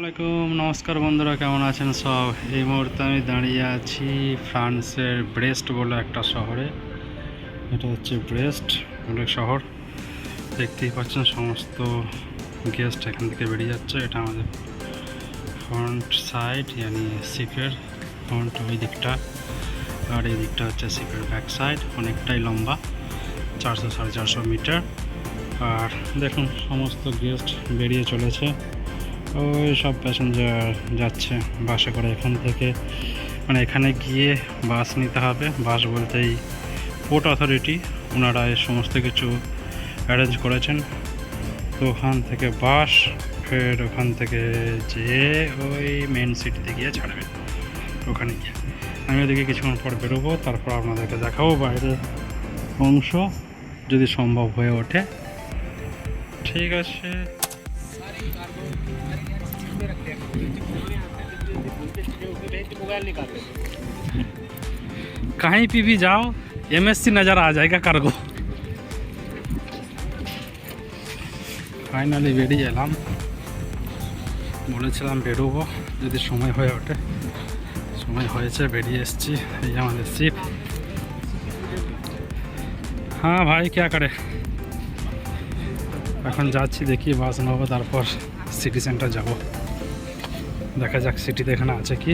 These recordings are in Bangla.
আসসালামাইকুম নমস্কার বন্ধুরা, কেমন আছেন সব? এই মুহূর্তে আমি দাঁড়িয়ে আছি ফ্রান্সের ব্রেস্ট বলে একটা শহরে। এটা হচ্ছে ব্রেস্ট অনেক শহর। দেখতেই পাচ্ছেন সমস্ত গেস্ট এখান থেকে বেরিয়ে যাচ্ছে। এটা আমাদের ফ্রন্ট সাইড, ইয়ানি শিপের ফ্রন্ট ওই দিকটা। আর এই দিকটা হচ্ছে সিপের ব্যাক সাইড, অনেকটাই লম্বা, চারশো সাড়ে চারশো মিটার। আর দেখুন, সমস্ত গেস্ট বেরিয়ে চলেছে। ওই সব প্যাসেঞ্জার যাচ্ছে বাসে করে এখান থেকে। মানে এখানে গিয়ে বাস নিতে হবে। বাস বলতেই পোর্ট অথরিটি ওনারা এই সমস্ত কিছু অ্যারেঞ্জ করেছেন। তো ওখান থেকে বাস ফের ওখান থেকে যেয়ে ওই মেন সিটিতে গিয়ে ছাড়বে। ওখানে গিয়ে। আমি ওদিকে কিছুক্ষণ পর বেরোবো, তারপর আপনাদেরকে দেখাবো বাইরের অংশ, যদি সম্ভব হয়ে ওঠে। ঠিক আছে। कहीं पे भी जाओ एमएससी नज़र आ जाएगा कार्गो ফাইনালি বেরিয়ে এলাম বলেছিলাম বেরোবো যদি সময় হয়ে ওঠে সময় হয়েছে বেরিয়ে এসেছি এই আমাদের সিপ হ্যাঁ ভাই কে করে এখন যাচ্ছি দেখি বাস নেবো তারপর সিটি সেন্টার যাব দেখা যাক সিটিতে এখানে আছে কি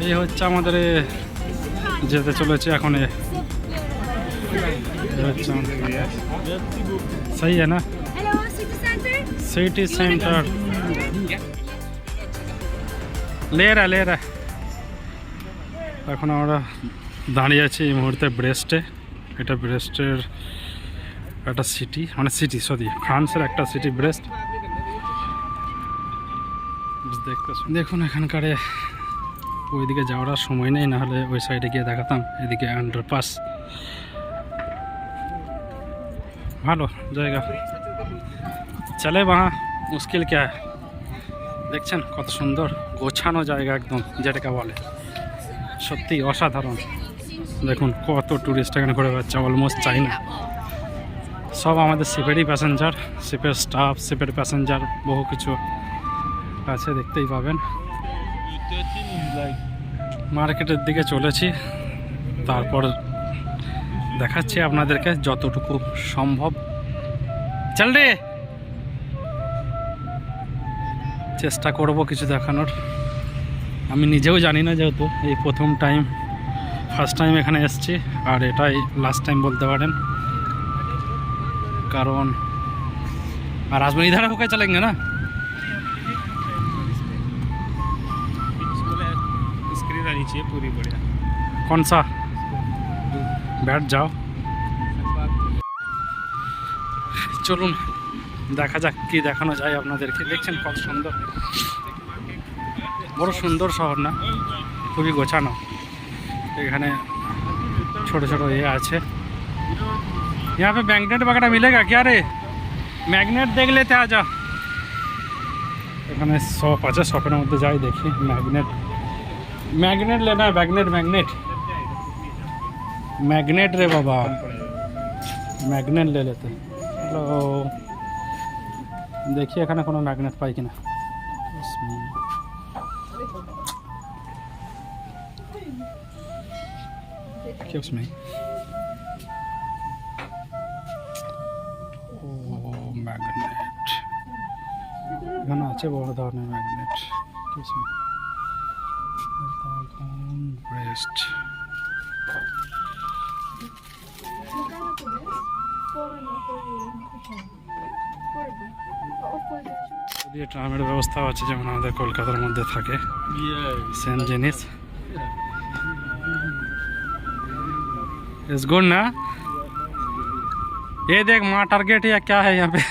এই হচ্ছে আমাদের যেতে চলেছে এখন সেই না? সিটি সেন্টার লেরা লেরা এখন আমরা দাঁড়িয়ে আছি এই মুহূর্তে ব্রেস্টে এটা ব্রেস্টের একটা সিটি মানে সিটি সরি ফ্রান্সের একটা সিটি ব্রেস্ট দেখতে দেখুন, এখানকার ওইদিকে যাওয়ার সময় নেই, নাহলে ওই সাইডে গিয়ে দেখাতাম, এদিকে আন্ডারপাস ভালো জায়গা। চলে বাহা মুশকিল কে দেখছেন কত সুন্দর গোছানো জায়গা একদম, যেটাকে বলে। সত্যি অসাধারণ। দেখুন, কত ট্যুরিস্ট এখানে ঘুরে বেড়াচ্ছে অলমোস্ট চাইনা সব আমাদের শিপেরই প্যাসেঞ্জার শিপের স্টাফ শিপের প্যাসেঞ্জার বহু কিছু। আছে, দেখতেই পাবেন। মার্কেটের দিকে চলেছি, তারপর দেখাচ্ছি আপনাদেরকে যতটুকু সম্ভব। চল রে! চেষ্টা করব কিছু দেখানোর। আমি নিজেও জানি না যেহেতু, এই প্রথম টাইম ফার্স্ট টাইম এখানে এসেছি, আর এটাই লাস্ট টাইম বলতে পারেন। কারণ, আর আসবেন ইধারে হোকে চলেঙ্গে না? स्क्रीन आनी चाहिए पूरी बढ़िया कौन सा बैठ जाओ চলুন দেখা যাক কি দেখানো যায় আপনাদেরকে দেখছেন কত সুন্দর বড় সুন্দর শহর না খুবই গোছানো এখানে ছোট ছোট ইয়ে আছে यहाँ पे मैग्नेट वगैरह मिलेगा क्या रे मैग्नेट देख लेते आ जा এখানে শপ আছে শপের মধ্যে যাই দেখি magnet magnet লেনা magnet magnet magnet रे बाबा मैग्नेट ले लेते হ্যালো দেখি এখানে কোনো ম্যাগনেট পাই কিনা কি उसमें ও ম্যাগনেট এখানে আছে বড় ধরনের ম্যাগনেট কি उसमें ব্রেস্ট দিয়ে ট্রামের ব্যবস্থাও আছে যেমন আমাদের কলকাতার মধ্যে থাকে সেম জিনিস इस गुण ना ये देख माँ टारगेट या क्या है यहाँ पे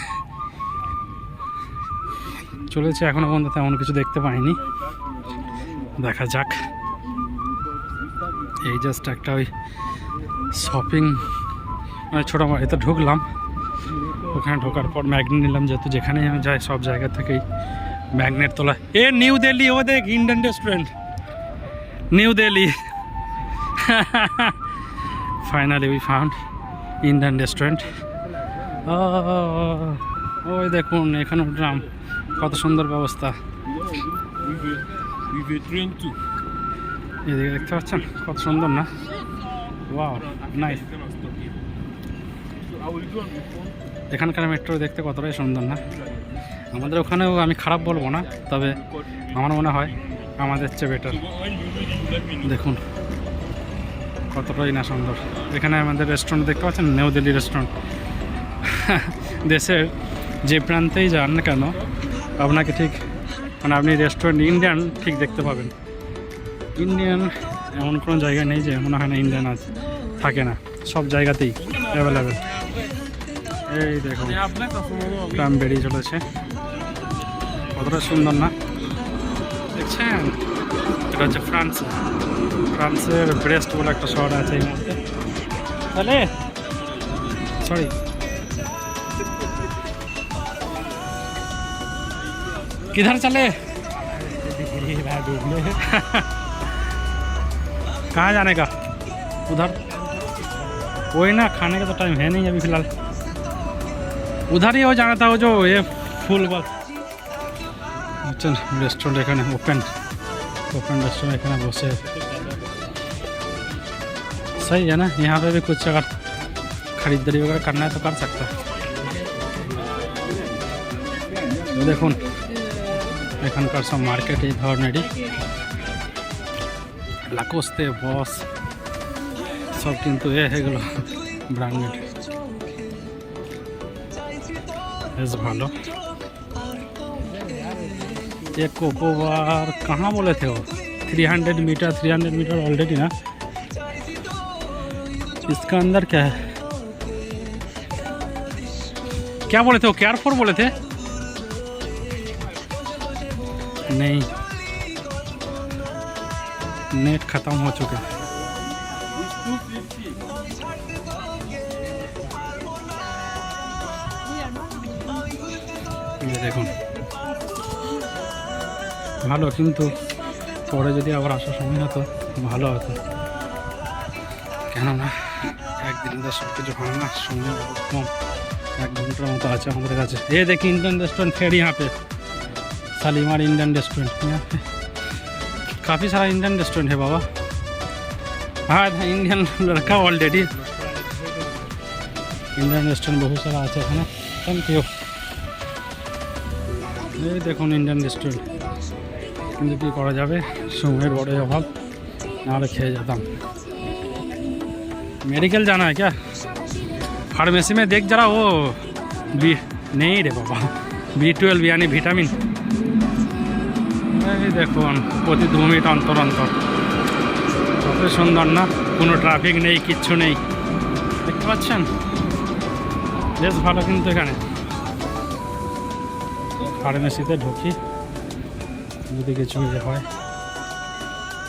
চলেছে এখনো পর্যন্ত তেমন কিছু দেখতে পাইনি দেখা যাক এই জাস্ট একটা ওই শপিং মানে ছোটো এতে ঢুকলাম। ওখানে ঢোকার পর ম্যাগনেট নিলাম, যেহেতু যেখানেই আমি যাই, সব জায়গা থেকেই ম্যাগনেট তোলা। এ নিউ দিল্লি ও দেখ Indian restaurant new Delhi finally we found Indian restaurant ওই দেখুন, এখানে ড্রাম কত সুন্দর ব্যবস্থা। এদিকে দেখতে পাচ্ছেন কত সুন্দর না ওয়াও নাইস. এখানকার মেট্রো দেখতে কতটাই সুন্দর না? আমাদের ওখানেও আমি খারাপ বলব না তবে আমার মনে হয় আমাদের চেয়ে বেটার. দেখুন কতটাই না সুন্দর। এখানে আমাদের রেস্টুরেন্ট দেখতে পাচ্ছেন? নিউ দিল্লি রেস্টুরেন্ট দেশের যে প্রান্তেই যান না কেন আপনাকে ঠিক মানে আপনি রেস্টুরেন্ট ইন্ডিয়ান ঠিক দেখতে পাবেন। ইন্ডিয়ান এমন কোনো জায়গা নেই যে মনে হয় না ইন্ডিয়ান আছে থাকে না সব জায়গাতেই অ্যাভেলেবেল এই দেখুন ট্রাম বেরিয়ে চলেছে কতটা সুন্দর না দেখছেন এটা হচ্ছে ফ্রান্স ফ্রান্সের ব্রেস্ট বলে একটা শহর আছে এই মুহূর্তে তাহলে সরি किधर चले कहाँ जाने का उधर वही ना खाने का तो टाइम है नहीं अभी फिलहाल उधर ही हो जाना था वो जो ये फूल बल चल रेस्टोरेंट এখানে ওপেন ओपन रेस्टोरेंट এখানে বসে सही है ना यहाँ पे भी कुछ अगर खरीदारी वगैरह करना है तो कर सकता है তো দেখুন এখানকার সব মার্কেট এই ধরনেরই লাকোস্তে বস সব কিন্তু এ এগুলো ব্র্যান্ডেড বেশ ভালো ये कोको बार कहाँ बोले थे वो 300 मीटर 300 मीटर ऑलरेडी ना इसका अंदर क्या है क्या बोले थे वो केयर फोर बोले थे नहीं नेट खत्म हो चुके हैं এই যে দেখুন ভালো কিন্তু পরে যদি আবার আসার সময় হতো ভালো হতো কেননা একদিন তো সব কিছু হয় না সময় বহুত কম এক ঘন্টার মতো আছে আমাদের কাছে এ দেখি इंडियन रेस्टोरेंट फिर यहाँ पे शालीमार इंडियन रेस्टोरेंट यहाँ पे काफ़ी सारा इंडियन रेस्टोरेंट है बाबा हाँ था इंडियन लड़का ऑलरेडी इंडियन रेस्टोरेंट बहुत सारा আছে এখানে থ্যাংক ইউ এই দেখুন ইন্ডিয়ান রেস্টুরেন্ট কিন্তু কী করা যাবে সময়ের বড় অভাব নাহলে খেয়ে যেতাম मेडिकल जाना है क्या फार्मेसी में देख जरा वो बी नहीं रे बाबा বি টুয়েলভ यानी ভিটামিন এই দেখুন প্রতি দু মিনিট অন্তর অন্তর কত সুন্দর না? কোনো ট্রাফিক নেই, কিচ্ছু নেই। দেখতে পাচ্ছেন? বেশ ভালো কিন্তু এখানে। ফার্মেসিতে ঢুকি। যদি কিছু যে হয়।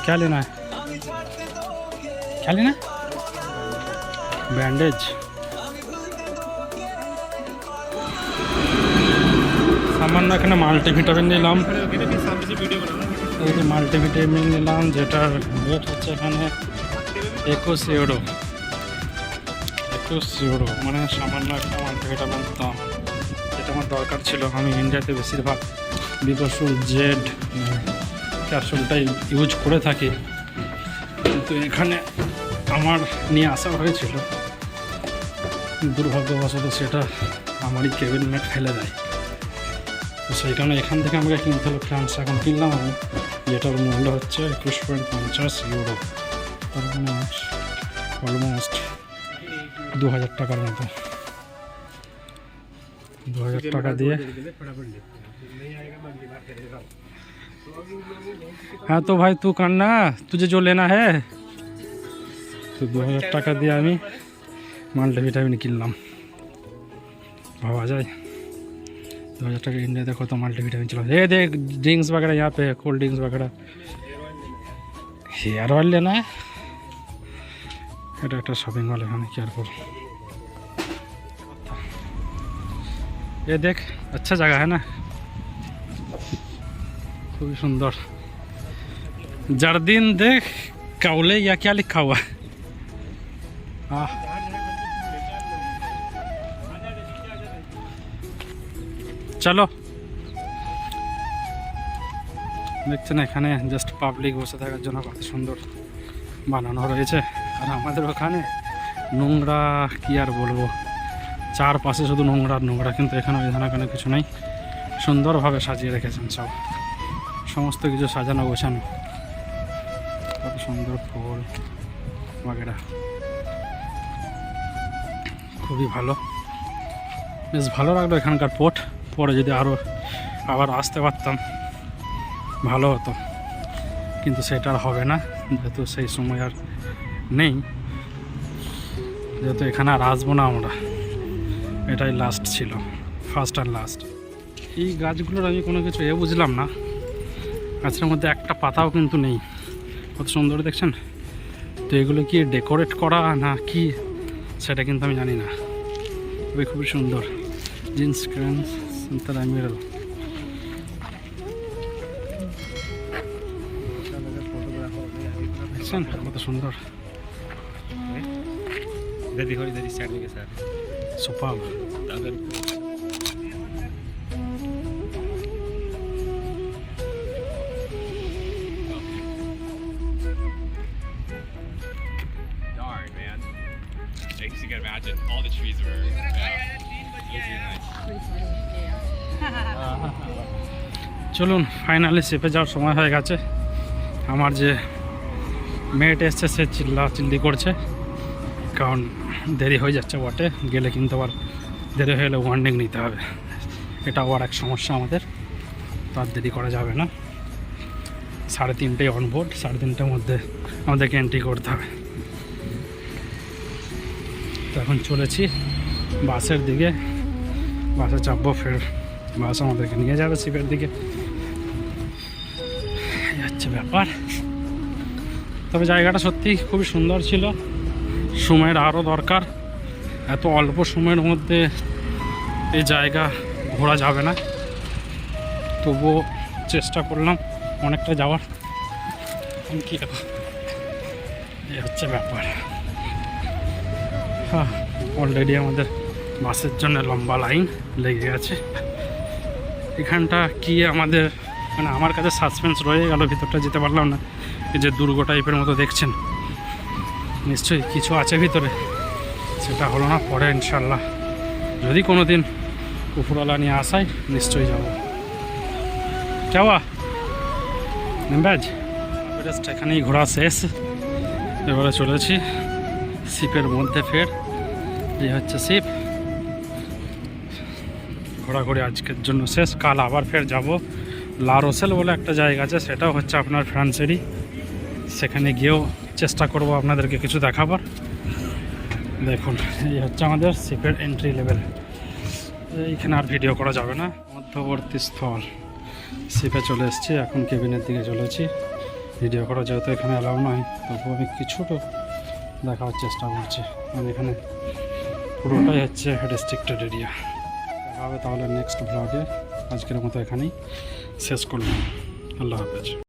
খেয়ালি না খেয়ালি না? ব্যান্ডেজ? সামান্য এখানে মাল্টিভিটামিন নিলাম। এই যে মাল্টিভিটামিন নিলাম, যেটার রেট হচ্ছে এখানে একুশ ইউরো একুশ ইউরো মানে সামান্য একটা মাল্টিভিটামিন দাম যেটা আমার দরকার ছিল। আমি ইন্ডিয়াতে বেশিরভাগ বিকশুল জেড, ক্যাপসুলটাই ইউজ করে থাকি। কিন্তু এখানে আমার নিয়ে আসা হয়েছিল। দুর্ভাগ্যবশত সেটা আমারই কেবিন ম্যাট ফেলে দেয়। তো সেই কারণে এখান থেকে আমাকে কিনতে হলো ফ্রান্স এখন কিনলাম আমি যেটার মূল্য হচ্ছে একুশ পয়েন্ট পঞ্চাশ ইউরো তার মানে অলমোস্ট দু হাজার টাকার মতো দু হাজার টাকা দিয়ে हाँ तो भाई तू करना तुझे जो लेना है তো দু হাজার টাকা দিয়ে আমি মাল্টিভিটামিন কিনলাম ভাবা যায় दो हज़ार टका इंडिया देखो तो मल्टीविटामिन चलो ये देख ड्रिंक्स वगैरह यहाँ पे कोल्ड ड्रिंक्स वगैरह हेयर ऑयल लेना है এটা একটা শপিং মল এখানে কেয়ারপুর ये देख अच्छा जगह है ना খুবই সুন্দর जर्दीन देख काउले या क्या लिखा हुआ है आह চলো। দেখছেন এখানে জাস্ট পাবলিক বসে থাকার জন্য কত সুন্দর বানানো রয়েছে। আর আমাদের ওখানে নোংরা কি আর বলব? চারপাশে শুধু নোংরা নোংরা, কিন্তু এখানে ওই ধরনের কিছু নেই। সুন্দরভাবে সাজিয়ে রেখেছেন সব। সমস্ত কিছু সাজানো গোছানো। কত সুন্দর ফুল বাগেরা। খুবই ভালো। বেশ ভালো লাগল এখানকার পোর্ট পরে যদি আরও আবার আসতে পারতাম, ভালো হতো। কিন্তু সেটা আর হবে না, যেহেতু সেই সময় আর নেই। যেহেতু এখানে আর আসব না আমরা, এটাই লাস্ট ছিল ফার্স্ট আর লাস্ট এই গাছগুলোর আমি কোনো কিছু এ বুঝলাম না। গাছের মধ্যে একটা পাতাও কিন্তু নেই। কত সুন্দর দেখছেন? তো এগুলো কি ডেকোরেট করা না কি, সেটা কিন্তু আমি জানি না। খুবই খুবই সুন্দর। জিন্স ক্র্যান্স ಅಂತಾರೆ ಹಂಗಿರಲ್ಲ ಮತ್ತೆ ಸುಂದರ ಗದಿ ಹೋಗಿ ಗದಿ ಸ್ಯಾಡಿಗೆ sir super Darn, man. Thanks, you can imagine all the trees were. Yeah. চলুন ফাইনালি চেপে যাওয়ার সময় হয়ে গেছে। আমার যে মেয়েটা এসছে, সে চিল্লা চিল্লি করছে। কারণ দেরি হয়ে যাচ্ছে বটে, গেলে কিন্তু আবার দেরি হয়ে গেলে ওয়ার্নিং নিতে হবে। এটা আবার এক সমস্যা আমাদের তার দেরি করা যাবে না। সাড়ে তিনটে অনবোর্ড সাড়ে তিনটের মধ্যে আমাদেরকে এন্ট্রি করতে হবে। তো এখন চলেছি বাসের দিকে। বাসে চাপবো, ফের বাস আমাদেরকে নিয়ে যাবে শিপের দিকে। হচ্ছে ব্যাপার। তবে জায়গাটা সত্যি খুবই সুন্দর ছিল। সময়ের আরও দরকার। এত অল্প সময়ের মধ্যে এই জায়গা ঘোরা যাবে না। তবুও চেষ্টা করলাম অনেকটা যাওয়ার। কী হচ্ছে ব্যাপার। হ্যাঁ অলরেডি আমাদের বাসের জন্য লম্বা লাইন লেগে গেছে। এখানটা কি আমাদের মানে আমার কাছে সাসপেন্স রয়ে গেল, ভিতরটা যেতে পারলাম না। এই যে দুর্গ টাইপের মতো দেখছেন। নিশ্চয়ই কিছু আছে ভিতরে। সেটা হলো না পরে ইনশাল্লাহ যদি কোনো দিন উপরওয়ালা নিয়ে আসাই নিশ্চয়ই যাব। যাওয়া। ব্যাজ জাস্ট এখানেই ঘোরা শেষ। এবারে চলেছি। শিপের মধ্যে ফের। এই হচ্ছে শিপ ঘোরাঘুরি আজকের জন্য শেষ। কাল আবার ফের যাব। লারোসেল বলে একটা জায়গা আছে, সেটাও হচ্ছে আপনার ফ্রান্সেরই। সেখানে গিয়েও চেষ্টা করব আপনাদেরকে কিছু দেখাবার। দেখুন, এই হচ্ছে আমাদের শিপের এন্ট্রি লেভেল এইখানে আর ভিডিও করা যাবে না। মধ্যবর্তী স্থল। শিপে চলে এসেছি, এখন কেবিনের দিকে চলেছি। ভিডিও করা যেহেতু এখানে অ্যালাউ নয়, তবু আমি কিছুটা দেখাবার চেষ্টা করছি। আমি এখানে পুরোটাই হচ্ছে রেস্ট্রিক্টেড এরিয়া হবে তাহলে নেক্সট ব্লগে আজকের মতো এখানেই। শেষ করলাম। আল্লাহ হাফেজ।